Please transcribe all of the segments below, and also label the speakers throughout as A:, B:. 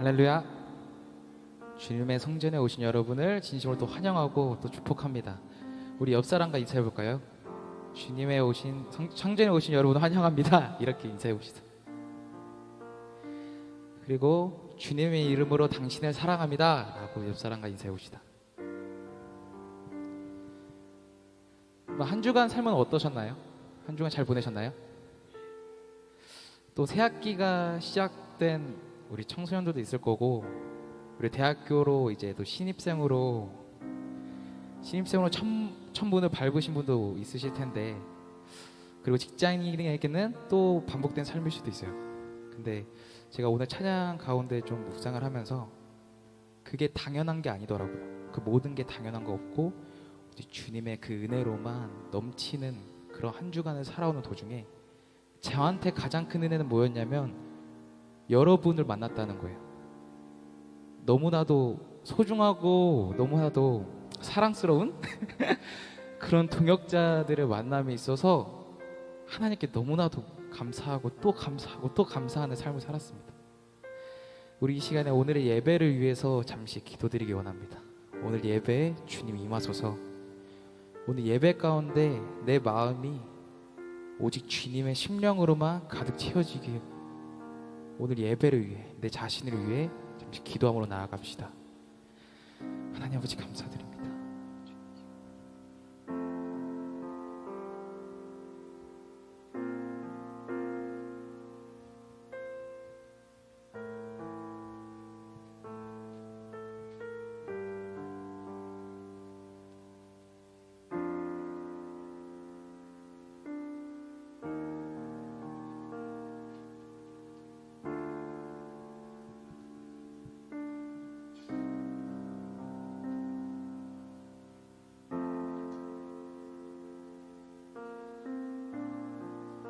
A: 할렐루야. 주님의 성전에 오신 여러분을 진심으로 또 환영하고 또 축복합니다. 우리 옆 사람과 인사해 볼까요? 주님의 오신 성, 성전에 오신 여러분을 환영합니다. 이렇게 인사해 봅시다. 그리고 주님의 이름으로 당신을 사랑합니다라고 옆 사람과 인사해 봅시다. 뭐한 주간 삶은 어떠셨나요? 한 주간 잘 보내셨나요? 또 새 학기가 시작된 우리 청소년들도 있을 거고 우리 대학교로 이제 또 신입생으로 신입생으로 첫, 첫 문을 밟으신 분도 있으실 텐데 그리고 직장인에게는 또 반복된 삶일 수도 있어요. 근데 제가 오늘 찬양 가운데 좀 묵상을 하면서 그게 당연한 게 아니더라고요. 그 모든 게 당연한 거 없고 주님의 그 은혜로만 넘치는 그런 한 주간을 살아오는 도중에 저한테 가장 큰 은혜는 뭐였냐면 여러분을 만났다는 거예요. 너무나도 소중하고 너무나도 사랑스러운 그런 동역자들의 만남이 있어서 하나님께 너무나도 감사하고 또 감사하고 또 감사하는 삶을 살았습니다. 우리 이 시간에 오늘의 예배를 위해서 잠시 기도드리기 원합니다. 오늘 예배에 주님 임하소서. 오늘 예배 가운데 내 마음이 오직 주님의 심령으로만 가득 채워지길 오늘 예배를 위해 내 자신을 위해 잠시 기도함으로 나아갑시다. 하나님 아버지 감사드립니다.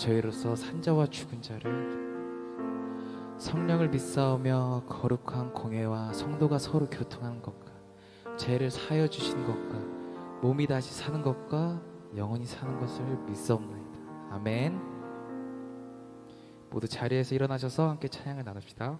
A: 저희로서 산자와 죽은 자를 성령을 믿사오며 거룩한 공예와 성도가 서로 교통하는 것과 죄를 사하여 주시는 것과 몸이 다시 사는 것과 영원히 사는 것을 믿사옵나이다. 아멘. 모두 자리에서 일어나셔서 함께 찬양을 나눕시다.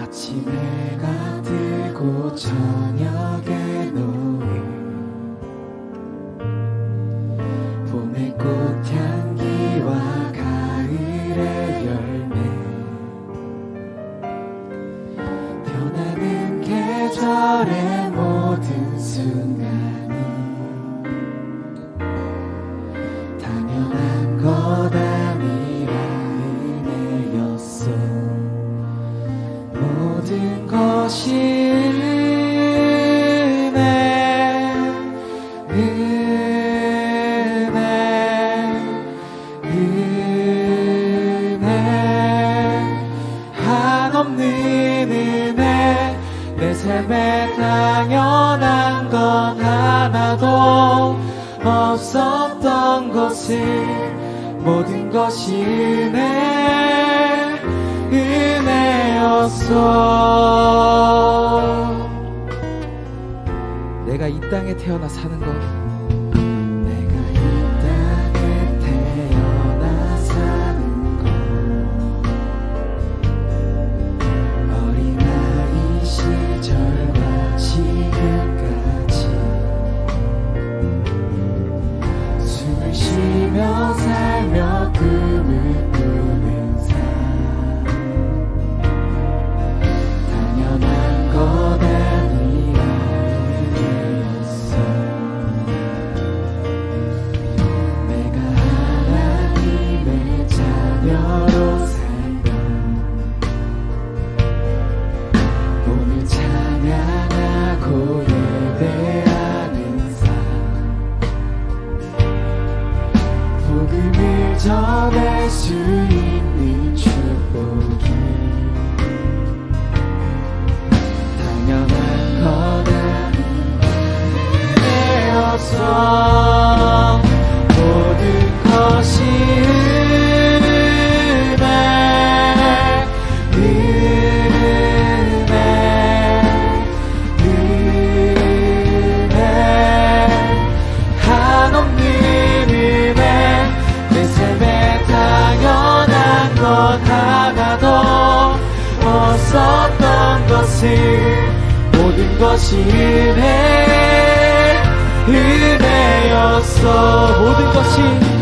A: 아침 해가 뜨고 저녁에 내 삶에 당연한 건 하나도 없었던 것을 모든 것이 은혜 은혜였어. 내가 이 땅에 태어나 사는 것 것이 은혜 은혜였어. 모든 것이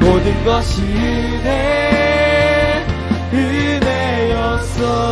A: 모든 것이 은혜 은혜였어.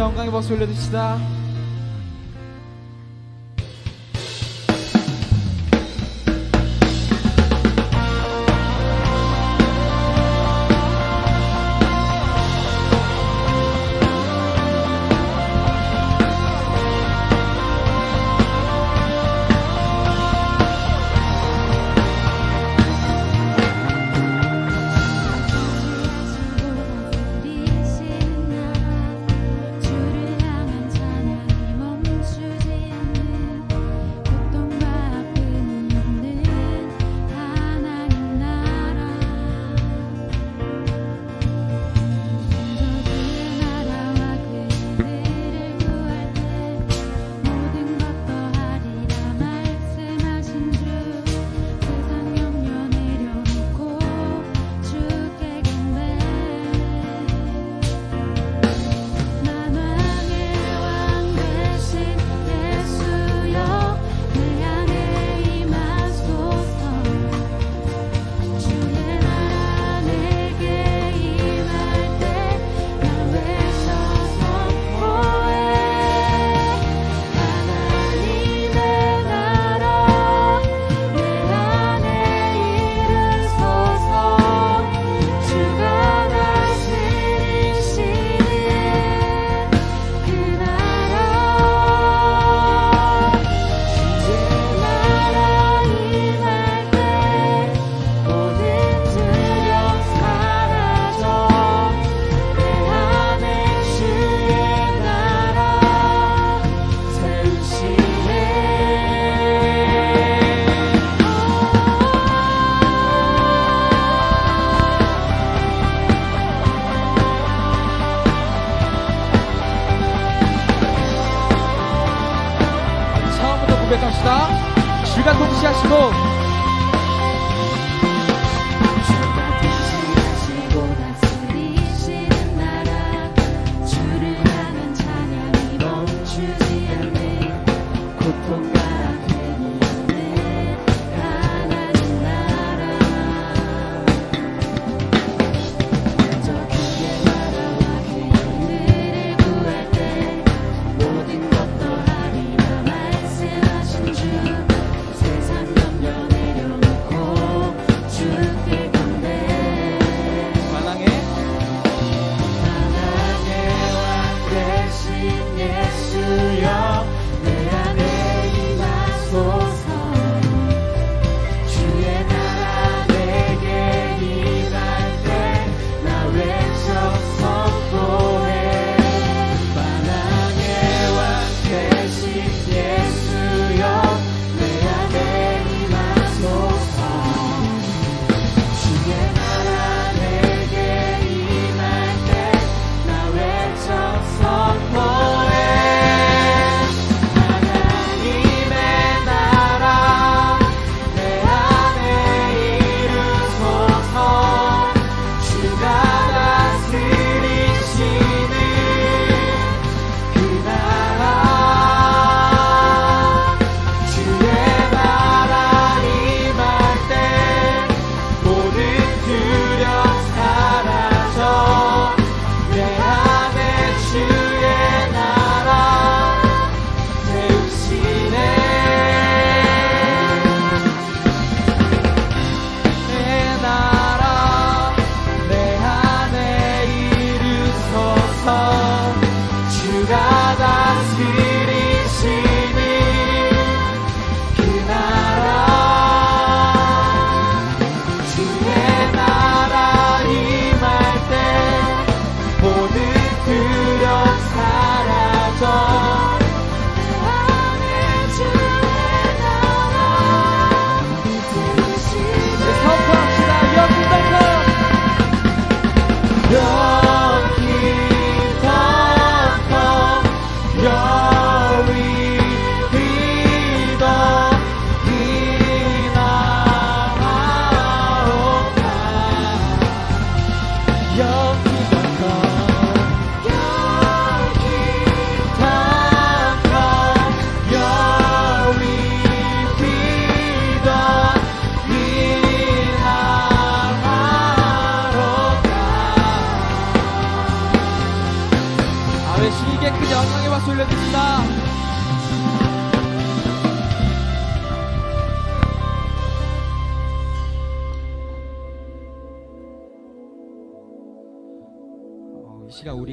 A: 영광의 박수 올려드립시다.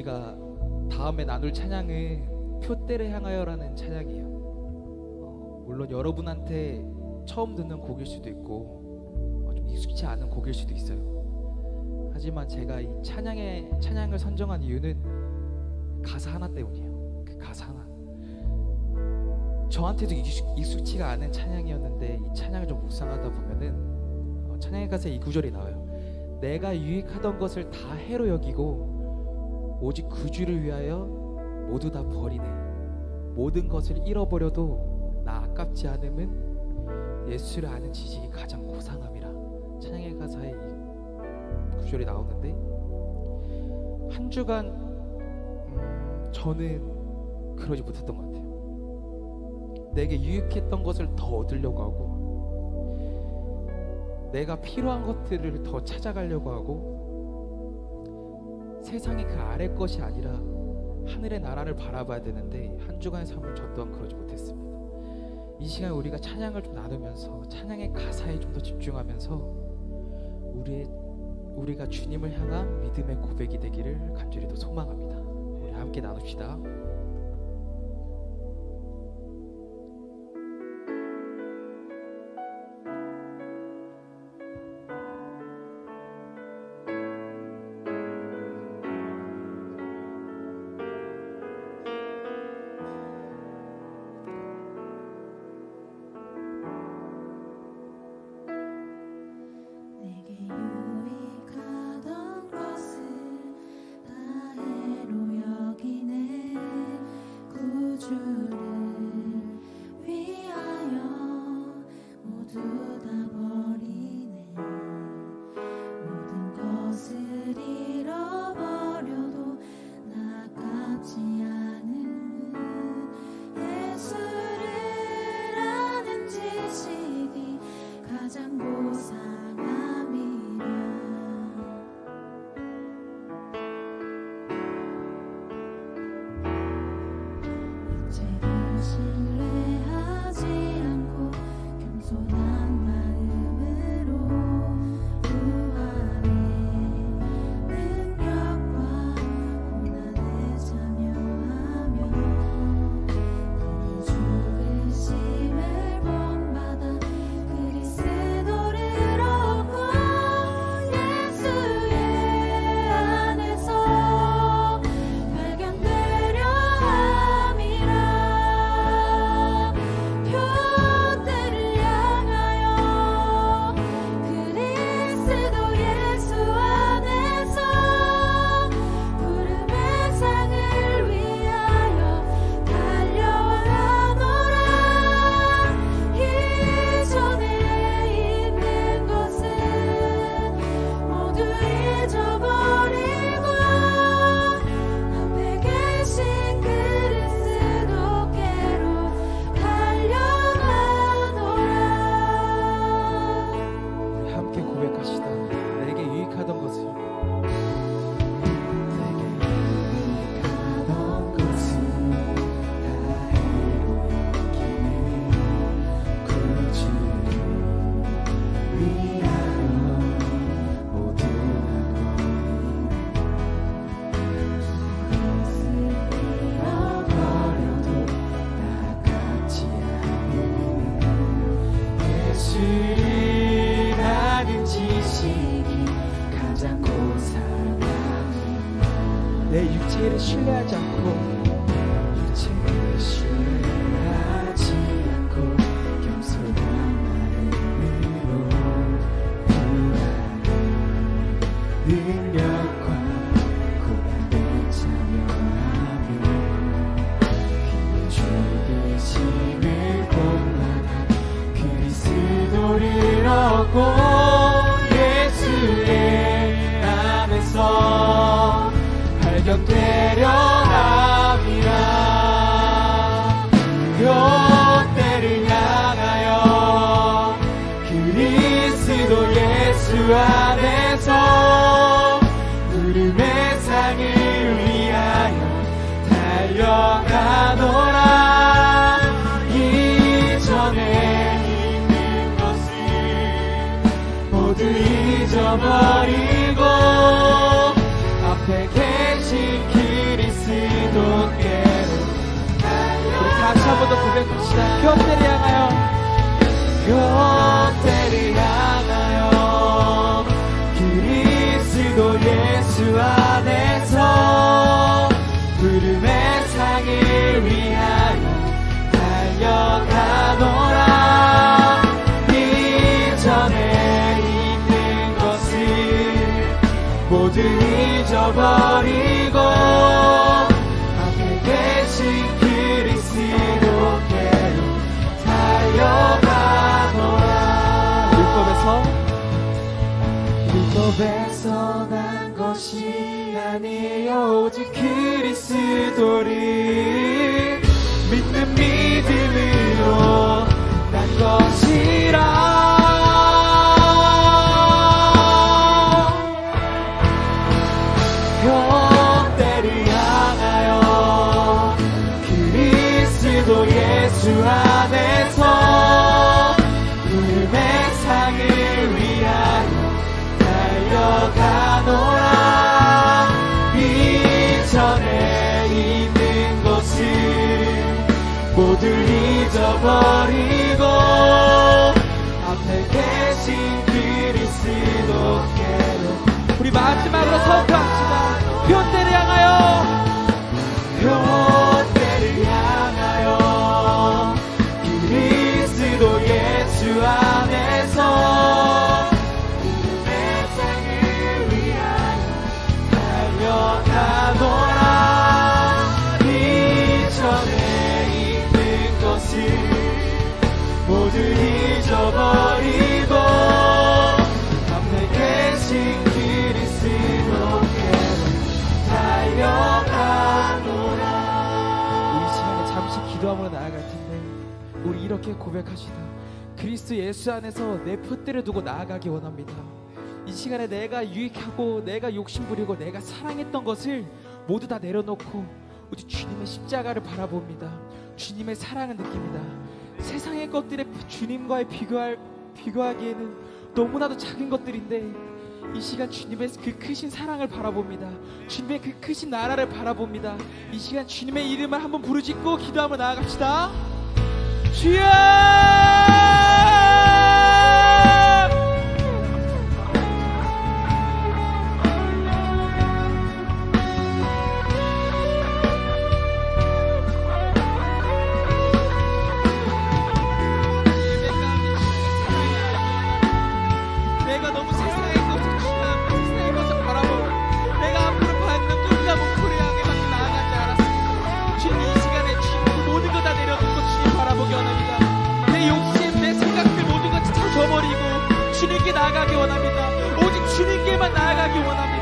B: 우리가 다음에 나눌 찬양은 표대를 향하여라는 찬양이에요. 어, 물론 여러분한테 처음 듣는 곡일 수도 있고 어, 좀 익숙치 않은 곡일 수도 있어요. 하지만 제가 이 찬양의 찬양을 선정한 이유는 가사 하나 때문이에요. 그 가사 하나. 저한테도 익숙, 익숙치가 않은 찬양이었는데 이 찬양을 좀 묵상하다 보면은 어, 찬양의 가사에 이 구절이 나와요. 내가 유익하던 것을 다 해로 여기고 오직 그 주를 위하여 모두 다 버리네. 모든 것을 잃어버려도 나 아깝지 않음은 예수를 아는 지식이 가장 고상함이라. 찬양의 가사에 이 구절이 나오는데 한 주간 음, 저는 그러지 못했던 것 같아요. 내게 유익했던 것을 더 얻으려고 하고 내가 필요한 것들을 더 찾아가려고 하고 세상의 그 아래 것이 아니라 하늘의 나라를 바라봐야 되는데 한 주간의 삶을 저 또한 그러지 못했습니다. 이 시간 우리가 찬양을 좀 나누면서 찬양의 가사에 좀 더 집중하면서 우리의 우리가 주님을 향한 믿음의 고백이 되기를 간절히 또 소망합니다. 우리 함께 나눕시다.
A: 얻고 예수의 안에서 발견되려 현대를 향하여 그리스도 예수 안에서 부름의 상을 위하여 달려가노라 이전에 있는 것을 모두 잊어버리고 오직 그리스도를 믿는 믿음으로 난 것이라 기도함으로 나아갈 텐데 우리 이렇게 고백하시다. 그리스도 예수 안에서 내 푯대를 두고 나아가기 원합니다. 이 시간에 내가 유익하고 내가 욕심부리고 내가 사랑했던 것을 모두 다 내려놓고 우리 주님의 십자가를 바라봅니다. 주님의 사랑을 느낍니다. 세상의 것들에 주님과의 비교할, 비교하기에는 너무나도 작은 것들인데 이 시간 주님의 그 크신 사랑을 바라봅니다. 주님의 그 크신 나라를 바라봅니다. 이 시간 주님의 이름을 한번 부르짖고 기도하며 나아갑시다. 주여! 주님께만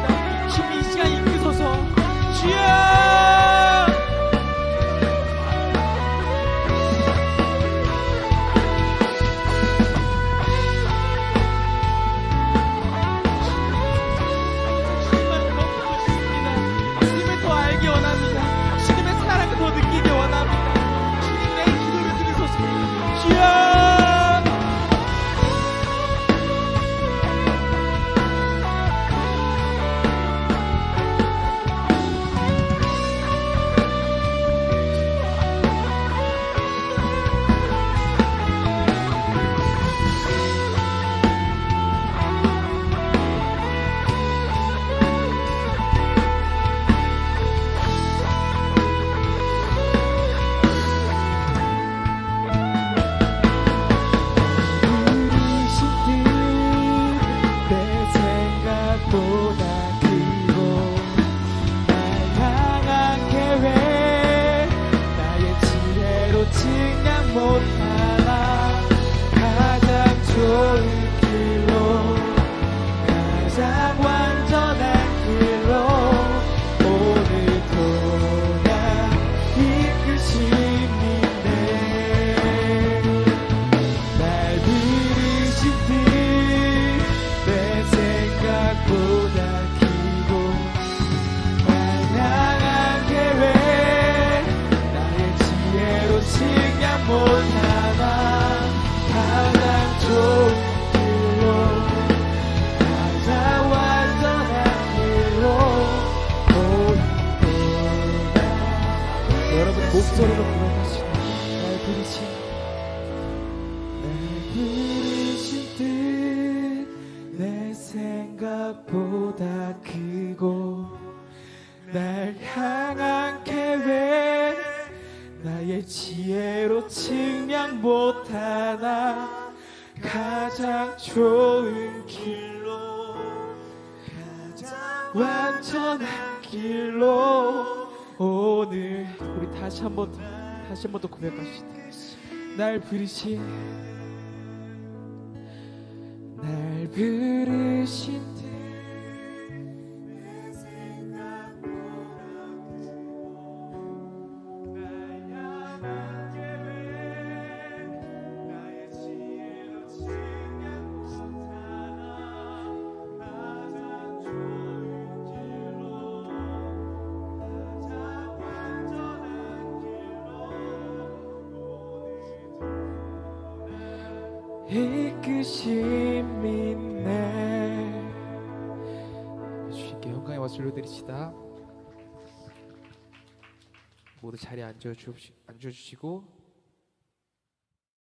A: 칭찬 못하나 가장 좋은 길로 가자와 전한 길로 여러분 목소리로 지혜로 측량 못하나 가장 좋은 길로 가장 완전한 길로 오늘 우리 다시 한번 다시 한번 더 고백합시다. 날 부르신 날 부르신 모두 자리에 앉아주시고